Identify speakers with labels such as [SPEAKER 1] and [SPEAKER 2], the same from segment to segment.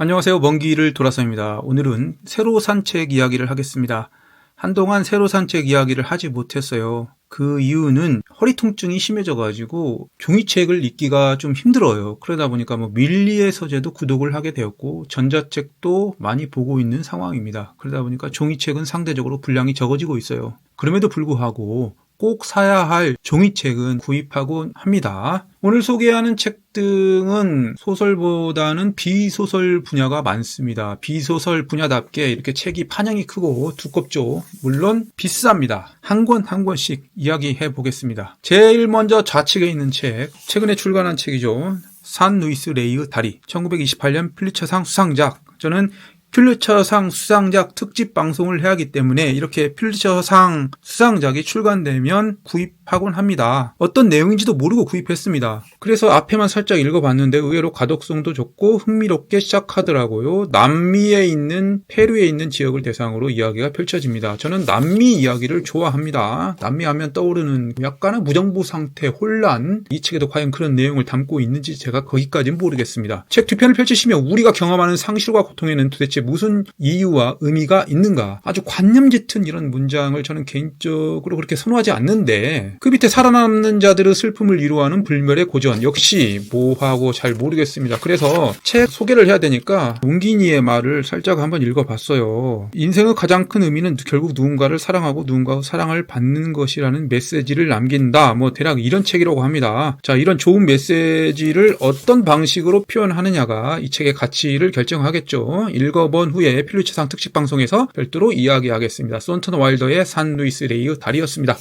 [SPEAKER 1] 안녕하세요. 먼 길을 돌아서입니다. 오늘은 세로 산책 이야기를 하겠습니다. 한동안 세로 산책 이야기를 하지 못했어요. 그 이유는 허리 통증이 심해져 가지고 종이책을 읽기가 좀 힘들어요. 그러다 보니까 뭐 밀리의 서재도 구독을 하게 되었고 전자책도 많이 보고 있는 상황입니다. 그러다 보니까 종이책은 상대적으로 분량이 적어지고 있어요. 그럼에도 불구하고 꼭 사야 할 종이책은 구입하곤 합니다. 오늘 소개하는 책 등은 소설보다는 비소설 분야가 많습니다. 비소설 분야답게 이렇게 책이 판형이 크고 두껍죠. 물론 비쌉니다. 한 권 한 권씩 이야기해 보겠습니다. 제일 먼저 좌측에 있는 책, 최근에 출간한 책이죠. 산 루이스 레이의 다리, 1928년 필리처상 수상작. 저는 퓰리처상 수상작 특집 방송을 해야 하기 때문에 이렇게 퓰리처상 수상작이 출간되면 구입 하곤 합니다. 어떤 내용인지도 모르고 구입했습니다. 그래서 앞에만 살짝 읽어봤는데 의외로 가독성도 좋고 흥미롭게 시작하더라고요. 남미에 있는 페루에 있는 지역을 대상으로 이야기가 펼쳐집니다. 저는 남미 이야기를 좋아합니다. 남미 하면 떠오르는 약간의 무정부 상태, 혼란 이 책에도 과연 그런 내용을 담고 있는지 제가 거기까지는 모르겠습니다. 책 뒤편을 펼치시면 우리가 경험하는 상실과 고통에는 도대체 무슨 이유와 의미가 있는가? 아주 관념 짙은 이런 문장을 저는 개인적으로 그렇게 선호하지 않는데 그 밑에 살아남는 자들의 슬픔을 위로하는 불멸의 고전 역시 뭐하고 잘 모르겠습니다. 그래서 책 소개를 해야 되니까 웅기니의 말을 살짝 한번 읽어봤어요. 인생의 가장 큰 의미는 결국 누군가를 사랑하고 누군가의 사랑을 받는 것이라는 메시지를 남긴다. 뭐 대략 이런 책이라고 합니다. 자 이런 좋은 메시지를 어떤 방식으로 표현하느냐가 이 책의 가치를 결정하겠죠. 읽어 번 후에 필리치상 특집 방송에서 별도로 이야기하겠습니다. 손턴 와일더의 산 루이스 레이의 달이었습니다.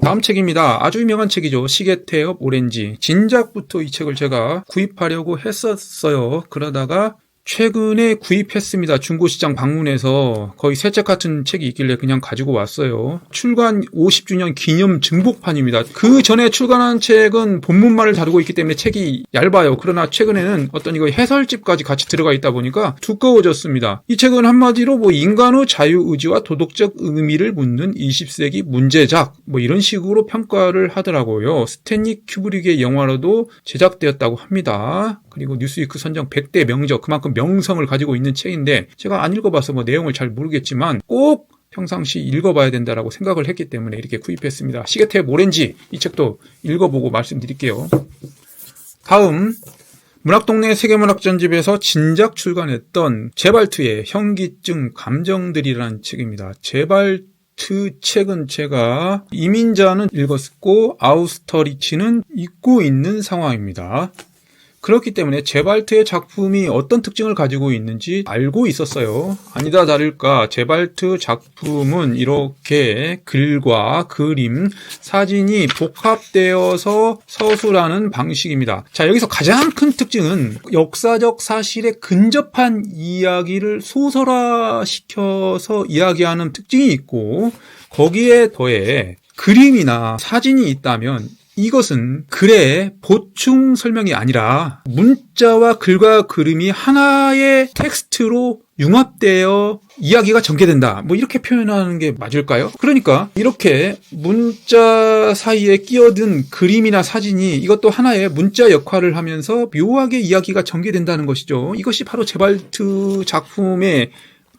[SPEAKER 1] 다음 책입니다. 아주 유명한 책이죠. 시계태엽 오렌지. 진작부터 이 책을 제가 구입하려고 했었어요. 그러다가 최근에 구입했습니다. 중고시장 방문해서 거의 새책 같은 책이 있길래 그냥 가지고 왔어요. 출간 50주년 기념 증복판입니다. 그 전에 출간한 책은 본문만을 다루고 있기 때문에 책이 얇아요. 그러나 최근에는 어떤 이거 해설집까지 같이 들어가 있다 보니까 두꺼워졌습니다. 이 책은 한마디로 뭐 인간의 자유의지와 도덕적 의미를 묻는 20세기 문제작 뭐 이런 식으로 평가를 하더라고요. 스탠리 큐브릭의 영화로도 제작되었다고 합니다. 그리고 뉴스위크 선정 100대 명적 그만큼 명성을 가지고 있는 책인데 제가 안 읽어봐서 뭐 내용을 잘 모르겠지만 꼭 평상시 읽어봐야 된다라고 생각을 했기 때문에 이렇게 구입했습니다. 시계탭 오렌지 이 책도 읽어보고 말씀드릴게요. 다음 문학동네 세계문학전집에서 진작 출간했던 제발트의 현기증 감정들이라는 책입니다. 제발트 책은 제가 이민자는 읽었고 아우스터리치는 읽고 있는 상황입니다. 그렇기 때문에 제발트의 작품이 어떤 특징을 가지고 있는지 알고 있었어요. 아니다 다를까 제발트 작품은 이렇게 글과 그림, 사진이 복합되어서 서술하는 방식입니다. 자, 여기서 가장 큰 특징은 역사적 사실에 근접한 이야기를 소설화시켜서 이야기하는 특징이 있고 거기에 더해 그림이나 사진이 있다면 이것은 글의 보충 설명이 아니라 문자와 글과 그림이 하나의 텍스트로 융합되어 이야기가 전개된다. 뭐 이렇게 표현하는 게 맞을까요? 그러니까 이렇게 문자 사이에 끼어든 그림이나 사진이 이것도 하나의 문자 역할을 하면서 묘하게 이야기가 전개된다는 것이죠. 이것이 바로 제발트 작품의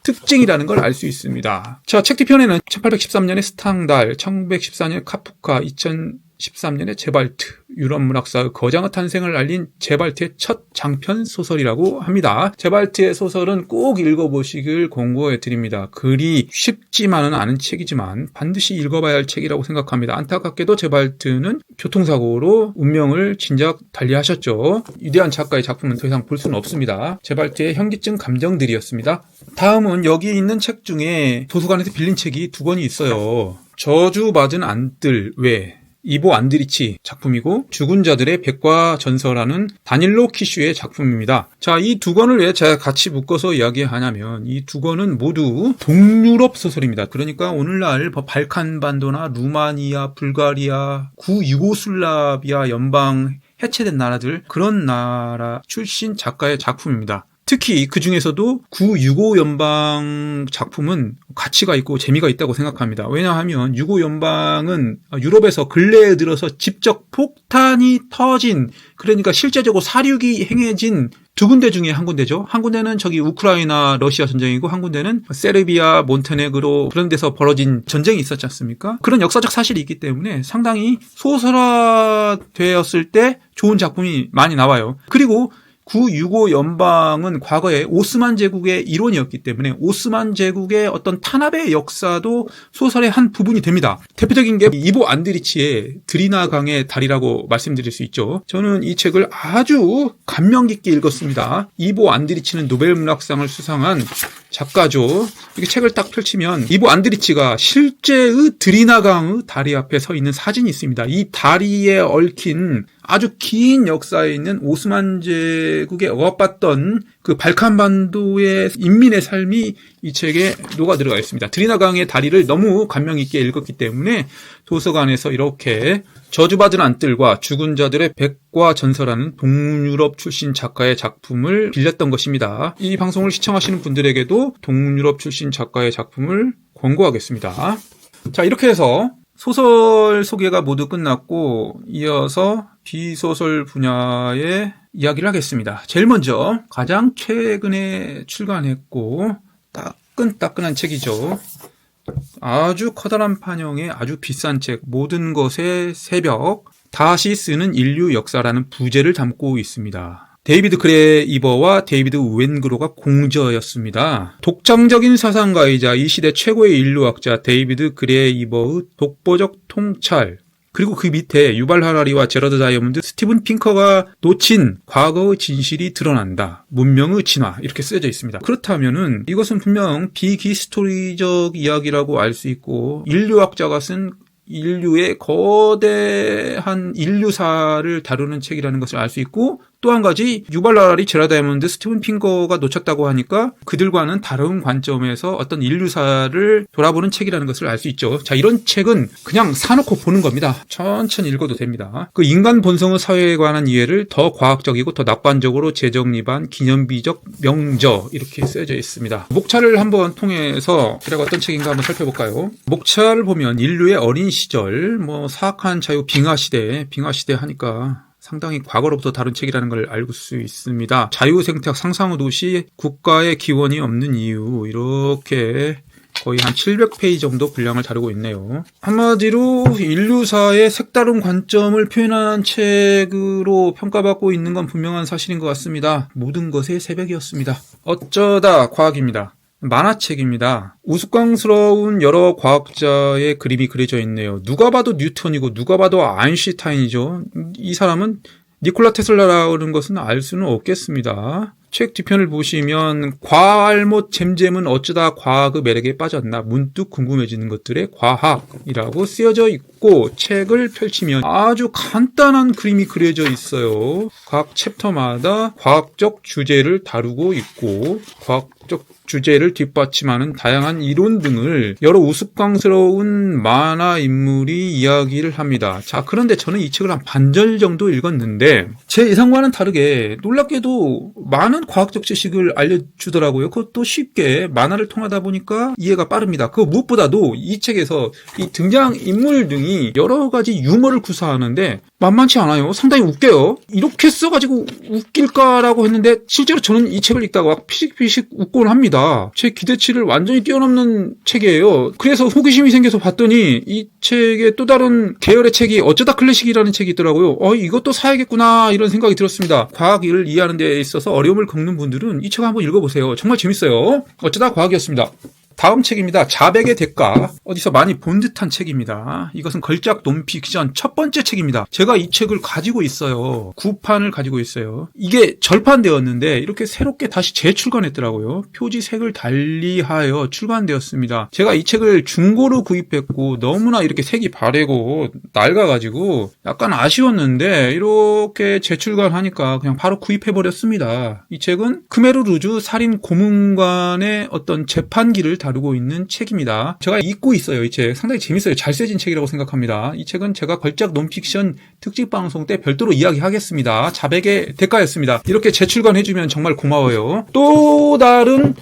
[SPEAKER 1] 특징이라는 걸 알 수 있습니다. 자, 책 뒤편에는 1813년의 스탕달, 1914년 카프카, 2000 13년에 제발트, 유럽 문학사의 거장의 탄생을 알린 제발트의 첫 장편 소설이라고 합니다. 제발트의 소설은 꼭 읽어보시길 공고해 드립니다. 글이 쉽지만은 않은 책이지만 반드시 읽어봐야 할 책이라고 생각합니다. 안타깝게도 제발트는 교통사고로 운명을 진작 달리하셨죠. 위대한 작가의 작품은 더 이상 볼 수는 없습니다. 제발트의 현기증 감정들이었습니다. 다음은 여기 있는 책 중에 도서관에서 빌린 책이 두 권이 있어요. 저주받은 안뜰 외 이보 안드리치 작품이고 죽은 자들의 백과 전설하는 다닐로 키슈의 작품입니다. 자, 이 두 권을 왜 제가 같이 묶어서 이야기하냐면 이 두 권은 모두 동유럽 소설입니다. 그러니까 오늘날 뭐 발칸 반도나 루마니아, 불가리아, 구유고슬라비아 연방 해체된 나라들 그런 나라 출신 작가의 작품입니다. 특히 그 중에서도 구6고 연방 작품은 가치가 있고 재미가 있다고 생각합니다. 왜냐하면 6고 연방은 유럽에서 근래에 들어서 직접 폭탄이 터진 그러니까 실제적으로 사륙이 행해진 두 군데 중에 한 군데죠. 한 군데는 저기 우크라이나 러시아 전쟁이고 한 군데는 세르비아 몬테네그로 그런 데서 벌어진 전쟁이 있었지 않습니까? 그런 역사적 사실이 있기 때문에 상당히 소설화되었을 때 좋은 작품이 많이 나와요. 그리고 구6고 연방은 과거에 오스만 제국의 일원이었기 때문에 오스만 제국의 어떤 탄압의 역사도 소설의 한 부분이 됩니다. 대표적인 게 이보 안드리치의 드리나 강의 달이라고 말씀드릴 수 있죠. 저는 이 책을 아주 감명 깊게 읽었습니다. 이보 안드리치는 노벨 문학상을 수상한 작가죠. 이렇게 책을 딱 펼치면 이보 안드리치가 실제의 드리나 강의 다리 앞에 서 있는 사진이 있습니다. 이 다리에 얽힌 아주 긴 역사에 있는 오스만 제 국에 억압받던 그 발칸반도의 인민의 삶이 이 책에 녹아 들어가 있습니다. 드리나강의 다리를 너무 감명 있게 읽었기 때문에 도서관에서 이렇게 저주받은 안뜰과 죽은 자들의 백과 전설하는 동유럽 출신 작가의 작품을 빌렸던 것입니다. 이 방송을 시청하시는 분들에게도 동유럽 출신 작가의 작품을 권고하겠습니다. 자, 이렇게 해서 소설 소개가 모두 끝났고 이어서 비소설 분야의 이야기를 하겠습니다. 제일 먼저 가장 최근에 출간했고 따끈따끈한 책이죠. 아주 커다란 판형의 아주 비싼 책 모든 것의 새벽 다시 쓰는 인류 역사라는 부제를 담고 있습니다. 데이비드 그레이버와 데이비드 웬그로가 공저였습니다. 독창적인 사상가이자 이 시대 최고의 인류학자 데이비드 그레이버의 독보적 통찰, 그리고 그 밑에 유발 하라리와 제러드 다이아몬드, 스티븐 핑커가 놓친 과거의 진실이 드러난다. 문명의 진화 이렇게 쓰여져 있습니다. 그렇다면은 이것은 분명 비기스토리적 이야기라고 알 수 있고 인류학자가 쓴 인류의 거대한 인류사를 다루는 책이라는 것을 알 수 있고 또 한 가지 유발라리 제라 다이몬드 스티븐 핑거가 놓쳤다고 하니까 그들과는 다른 관점에서 어떤 인류사를 돌아보는 책이라는 것을 알 수 있죠. 자 이런 책은 그냥 사놓고 보는 겁니다. 천천히 읽어도 됩니다. 그 인간 본성의 사회에 관한 이해를 더 과학적이고 더 낙관적으로 재정립한 기념비적 명저 이렇게 쓰여져 있습니다. 목차를 한번 통해서 그래가 어떤 책인가 한번 살펴볼까요? 목차를 보면 인류의 어린 시절, 뭐 사악한 자유 빙하 시대, 빙하 시대 하니까 상당히 과거로부터 다른 책이라는 걸알수 있습니다. 자유생태학 상상의 도시 국가의 기원이 없는 이유 이렇게 거의 한 700페이지 정도 분량을 다루고 있네요. 한마디로 인류사의 색다른 관점을 표현한 책으로 평가받고 있는 건 분명한 사실인 것 같습니다. 모든 것의 새벽이었습니다. 어쩌다 과학입니다. 만화책입니다. 우스꽝스러운 여러 과학자의 그림이 그려져 있네요. 누가 봐도 뉴턴이고 누가 봐도 아인슈타인이죠. 이 사람은 니콜라 테슬라라는 것은 알 수는 없겠습니다. 책 뒤편을 보시면 과알못 잼잼은 어쩌다 과학의 매력에 빠졌나 문득 궁금해지는 것들의 과학이라고 쓰여져 있고 책을 펼치면 아주 간단한 그림이 그려져 있어요. 각 챕터마다 과학적 주제를 다루고 있고 과학적 주제를 뒷받침하는 다양한 이론 등을 여러 우스꽝스러운 만화 인물이 이야기를 합니다. 자, 그런데 저는 이 책을 한 반절 정도 읽었는데 제 예상과는 다르게 놀랍게도 많은 과학적 지식을 알려주더라고요. 그것도 쉽게 만화를 통하다 보니까 이해가 빠릅니다. 그 무엇보다도 이 책에서 이 등장 인물 등이 여러 가지 유머를 구사하는데 만만치 않아요. 상당히 웃겨요. 이렇게 써가지고 웃길까라고 했는데 실제로 저는 이 책을 읽다가 피식피식 웃곤 합니다. 제 기대치를 완전히 뛰어넘는 책이에요. 그래서 호기심이 생겨서 봤더니 이 책의 또 다른 계열의 책이 어쩌다 클래식이라는 책이 있더라고요. 어, 이것도 사야겠구나 이런 생각이 들었습니다. 과학 일을 이해하는 데 있어서 어려움을 겪는 분들은 이 책 한번 읽어보세요. 정말 재밌어요. 어쩌다 과학이었습니다. 다음 책입니다. 자백의 대가. 어디서 많이 본 듯한 책입니다. 이것은 걸작 논픽션 첫 번째 책입니다. 제가 이 책을 가지고 있어요. 구판을 가지고 있어요. 이게 절판되었는데 이렇게 새롭게 다시 재출간했더라고요. 표지 색을 달리하여 출간되었습니다. 제가 이 책을 중고로 구입했고 너무나 이렇게 색이 바래고 낡아가지고 약간 아쉬웠는데 이렇게 재출간하니까 그냥 바로 구입해버렸습니다. 이 책은 크메르 루즈 살인 고문관의 어떤 재판기를 다 루고 있는 책입니다. 제가 읽고 있어요. 이 책. 상당히 재밌어요. 잘 쓰여진 책이라고 생각합니다. 이 책은 제가 걸작 논픽션 특집 방송 때 별도로 이야기하겠습니다. 자백의 대가였습니다. 이렇게 재출간해주면 정말 고마워요. 또 다른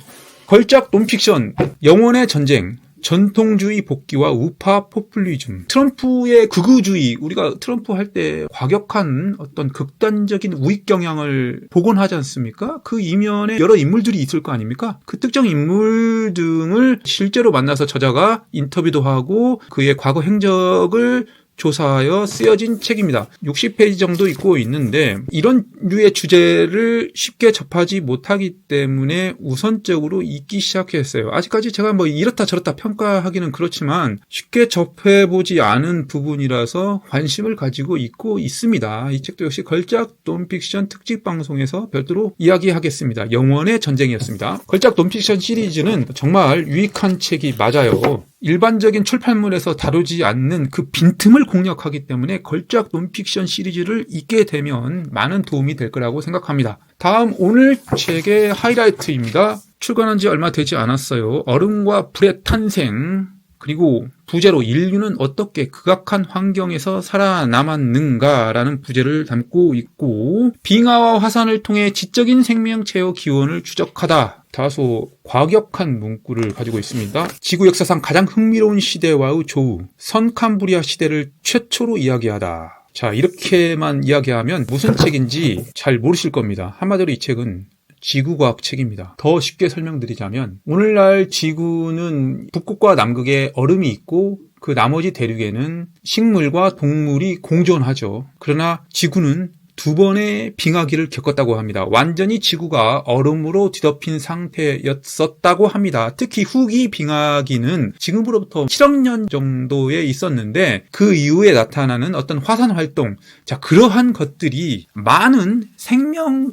[SPEAKER 1] 걸작 논픽션 영혼의 전쟁 전통주의 복귀와 우파 포퓰리즘. 트럼프의 극우주의, 우리가 트럼프 할 때 과격한 어떤 극단적인 우익 경향을 복원하지 않습니까? 그 이면에 여러 인물들이 있을 거 아닙니까? 그 특정 인물 등을 실제로 만나서 저자가 인터뷰도 하고 그의 과거 행적을 조사하여 쓰여진 책입니다. 60페이지 정도 있고 있는데 이런 류의 주제를 쉽게 접하지 못하기 때문에 우선적으로 읽기 시작했어요. 아직까지 제가 뭐 이렇다 저렇다 평가하기는 그렇지만 쉽게 접해보지 않은 부분이라서 관심을 가지고 있고 있습니다. 이 책도 역시 걸작 논픽션 특집 방송에서 별도로 이야기하겠습니다. 영원의 전쟁이었습니다. 걸작 논픽션 시리즈는 정말 유익한 책이 맞아요. 일반적인 출판물에서 다루지 않는 그 빈틈을 공략하기 때문에 걸작 논픽션 시리즈를 읽게 되면 많은 도움이 될 거라고 생각합니다. 다음 오늘 책의 하이라이트입니다. 출간한 지 얼마 되지 않았어요. 얼음과 불의 탄생. 그리고 부제로 인류는 어떻게 극악한 환경에서 살아남았는가라는 부제를 담고 있고 빙하와 화산을 통해 지적인 생명체의 기원을 추적하다. 다소 과격한 문구를 가지고 있습니다. 지구 역사상 가장 흥미로운 시대와의 조우, 선캄브리아 시대를 최초로 이야기하다. 자, 이렇게만 이야기하면 무슨 책인지 잘 모르실 겁니다. 한마디로 이 책은 지구과학 책입니다. 더 쉽게 설명드리자면 오늘날 지구는 북극과 남극에 얼음이 있고 그 나머지 대륙에는 식물과 동물이 공존하죠. 그러나 지구는 두 번의 빙하기를 겪었다고 합니다. 완전히 지구가 얼음으로 뒤덮인 상태였었다고 합니다. 특히 후기 빙하기는 지금으로부터 7억 년 정도에 있었는데 그 이후에 나타나는 어떤 화산 활동, 자, 그러한 것들이 많은 생명체의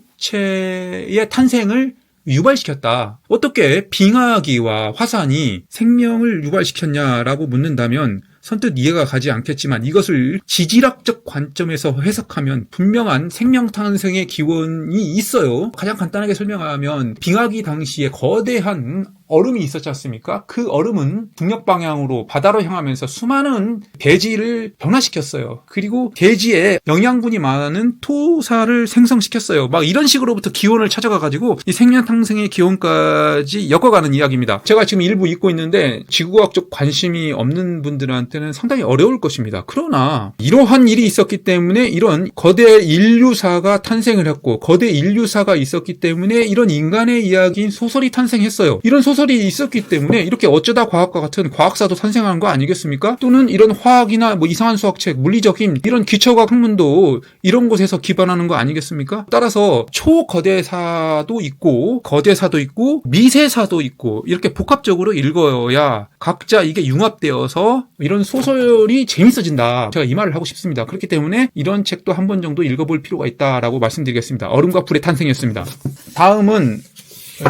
[SPEAKER 1] 탄생을 유발시켰다. 어떻게 빙하기와 화산이 생명을 유발시켰냐라고 묻는다면 선뜻 이해가 가지 않겠지만 이것을 지질학적 관점에서 해석하면 분명한 생명 탄생의 기원이 있어요. 가장 간단하게 설명하면 빙하기 당시에 거대한 얼음이 있었지 않습니까? 그 얼음은 북녘 방향으로 바다로 향하면서 수많은 대지를 변화시켰어요. 그리고 대지에 영양분이 많은 토사를 생성시켰어요. 막 이런 식으로부터 기원을 찾아가가지고 이 생명 탄생의 기원까지 엮어가는 이야기입니다. 제가 지금 일부 읽고 있는데 지구과학적 관심이 없는 분들한테는 상당히 어려울 것입니다. 그러나 이러한 일이 있었기 때문에 이런 거대 인류사가 탄생을 했고 거대 인류사가 있었기 때문에 이런 인간의 이야기인 소설이 탄생했어요. 이런 소설 소설이 있었기 때문에 이렇게 어쩌다 과학과 같은 과학사도 탄생한 거 아니겠습니까? 또는 이런 화학이나 뭐 이상한 수학책, 물리적인 이런 기초과학 학문도 이런 곳에서 기반하는 거 아니겠습니까? 따라서 초거대사도 있고 거대사도 있고 미세사도 있고 이렇게 복합적으로 읽어야 각자 이게 융합되어서 이런 소설이 재밌어진다. 제가 이 말을 하고 싶습니다. 그렇기 때문에 이런 책도 한 번 정도 읽어볼 필요가 있다라고 말씀드리겠습니다. 얼음과 불의 탄생이었습니다. 다음은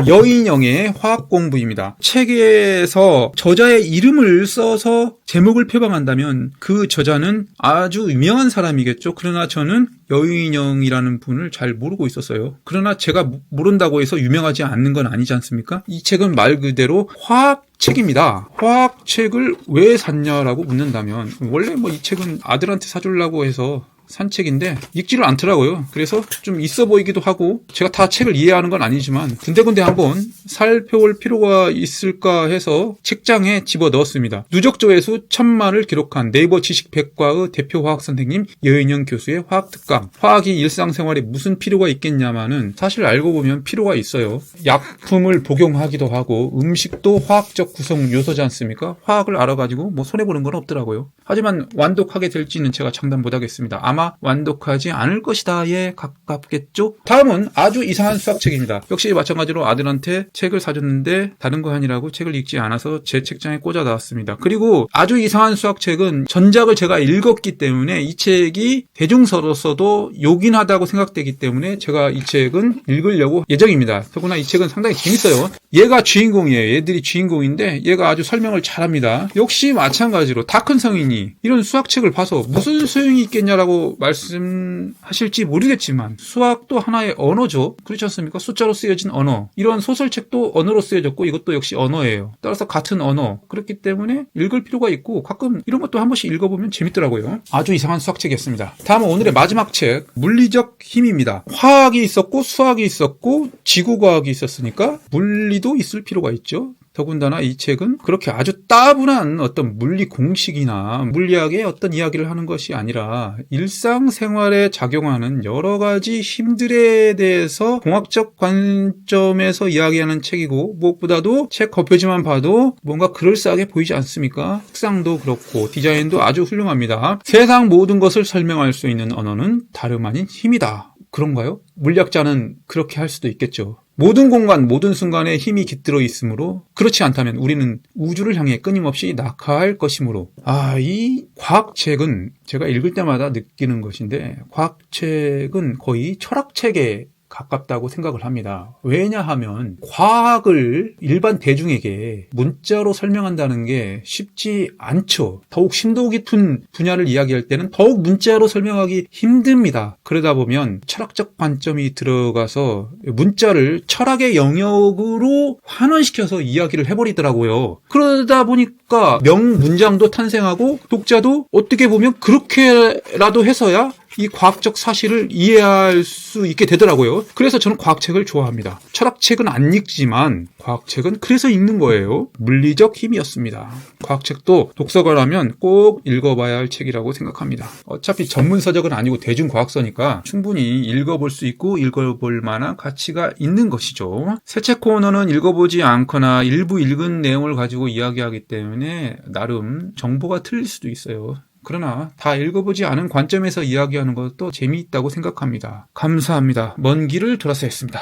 [SPEAKER 1] 여인영의 화학 공부입니다. 책에서 저자의 이름을 써서 제목을 표방한다면 그 저자는 아주 유명한 사람이겠죠. 그러나 저는 여인영이라는 분을 잘 모르고 있었어요. 그러나 제가 모른다고 해서 유명하지 않는 건 아니지 않습니까? 이 책은 말 그대로 화학 책입니다. 화학 책을 왜 샀냐라고 묻는다면 원래 뭐 이 책은 아들한테 사주려고 해서 산책인데 읽지를 않더라고요. 그래서 좀 있어 보이기도 하고 제가 다 책을 이해하는 건 아니지만 군데군데 한번 살펴볼 필요가 있을까 해서 책장에 집어 넣었습니다. 누적 조회수 천만을 기록한 네이버 지식백과의 대표 화학 선생님 여인영 교수의 화학 특강. 화학이 일상생활에 무슨 필요가 있겠냐마는 사실 알고 보면 필요가 있어요. 약품을 복용하기도 하고 음식도 화학적 구성 요소지 않습니까? 화학을 알아가지고 뭐 손해보는 건 없더라고요. 하지만 완독하게 될지는 제가 장담 못하겠습니다. 아마 완독하지 않을 것이다에 가깝겠죠? 다음은 아주 이상한 수학책입니다. 역시 마찬가지로 아들한테 책을 사줬는데 다른 거 하니라고 책을 읽지 않아서 제 책장에 꽂아 놨습니다. 그리고 아주 이상한 수학책은 전작을 제가 읽었기 때문에 이 책이 대중서로서도 요긴하다고 생각되기 때문에 제가 이 책은 읽으려고 예정입니다. 더구나 이 책은 상당히 재밌어요. 얘가 주인공이에요. 얘들이 주인공인데 얘가 아주 설명을 잘합니다. 역시 마찬가지로 다 큰 성인이 이런 수학책을 봐서 무슨 소용이 있겠냐라고 말씀하실지 모르겠지만 수학도 하나의 언어죠. 그렇지 않습니까? 숫자로 쓰여진 언어. 이런 소설책도 언어로 쓰여졌고 이것도 역시 언어예요. 따라서 같은 언어. 그렇기 때문에 읽을 필요가 있고 가끔 이런 것도 한 번씩 읽어보면 재밌더라고요. 아주 이상한 수학책이었습니다. 다음은 오늘의 마지막 책 물리적 힘입니다. 화학이 있었고 수학이 있었고 지구과학이 있었으니까 물리도 있을 필요가 있죠. 더군다나 이 책은 그렇게 아주 따분한 어떤 물리 공식이나 물리학의 어떤 이야기를 하는 것이 아니라 일상생활에 작용하는 여러 가지 힘들에 대해서 공학적 관점에서 이야기하는 책이고 무엇보다도 책 겉표지만 봐도 뭔가 그럴싸하게 보이지 않습니까? 색상도 그렇고 디자인도 아주 훌륭합니다. 세상 모든 것을 설명할 수 있는 언어는 다름 아닌 힘이다. 그런가요? 물리학자는 그렇게 할 수도 있겠죠. 모든 공간, 모든 순간에 힘이 깃들어 있으므로 그렇지 않다면 우리는 우주를 향해 끊임없이 낙하할 것이므로 아, 이 과학책은 제가 읽을 때마다 느끼는 것인데 과학책은 거의 철학책에 가깝다고 생각을 합니다. 왜냐하면 과학을 일반 대중에게 문자로 설명한다는 게 쉽지 않죠. 더욱 심도 깊은 분야를 이야기할 때는 더욱 문자로 설명하기 힘듭니다. 그러다 보면 철학적 관점이 들어가서 문자를 철학의 영역으로 환원시켜서 이야기를 해버리더라고요. 그러다 보니까 명문장도 탄생하고 독자도 어떻게 보면 그렇게라도 해서야 이 과학적 사실을 이해할 수 있게 되더라고요. 그래서 저는 과학책을 좋아합니다. 철학책은 안 읽지만 과학책은 그래서 읽는 거예요. 물리적 힘이었습니다. 과학책도 독서가라면 꼭 읽어봐야 할 책이라고 생각합니다. 어차피 전문 서적은 아니고 대중과학서니까 충분히 읽어볼 수 있고 읽어볼 만한 가치가 있는 것이죠. 새책 코너는 읽어보지 않거나 일부 읽은 내용을 가지고 이야기하기 때문에 나름 정보가 틀릴 수도 있어요. 그러나 다 읽어보지 않은 관점에서 이야기하는 것도 재미있다고 생각합니다. 감사합니다. 먼 길을 돌아서 했습니다.